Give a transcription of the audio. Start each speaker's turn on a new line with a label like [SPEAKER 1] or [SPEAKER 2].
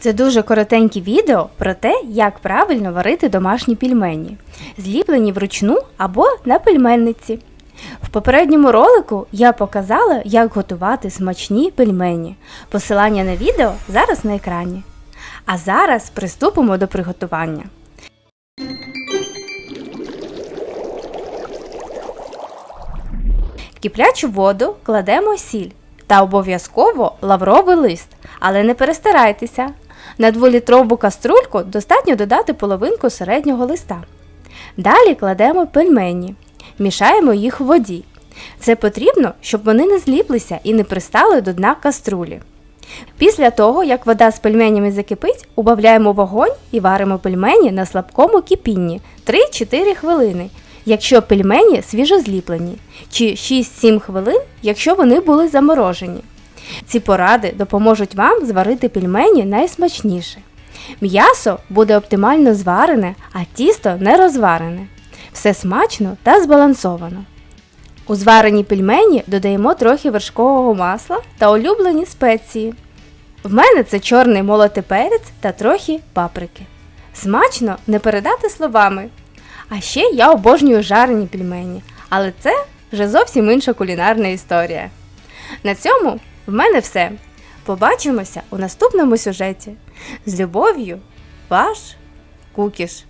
[SPEAKER 1] Це дуже коротеньке відео про те, як правильно варити домашні пельмені, зліплені вручну або на пельменниці. В попередньому ролику я показала, як готувати смачні пельмені. Посилання на відео зараз на екрані. А зараз приступимо до приготування. В киплячу воду кладемо сіль та обов'язково лавровий лист, але не перестарайтеся. На 2-літрову каструльку достатньо додати половинку середнього листа. Далі кладемо пельмені, мішаємо їх в воді. Це потрібно, щоб вони не зліплися і не пристали до дна каструлі. Після того, як вода з пельменями закипить, убавляємо вогонь і варимо пельмені на слабкому кипінні 3-4 хвилини, якщо пельмені свіжозліплені, чи 6-7 хвилин, якщо вони були заморожені. Ці поради допоможуть вам зварити пельмені найсмачніше. М'ясо буде оптимально зварене, а тісто не розварене. Все смачно та збалансовано. У зварені пельмені додаємо трохи вершкового масла та улюблені спеції. В мене це чорний молотий перець та трохи паприки. Смачно не передати словами. А ще я обожнюю жарені пельмені, але це вже зовсім інша кулінарна історія. На цьому в мене все. Побачимося у наступному сюжеті. З любов'ю, ваш Кукіш.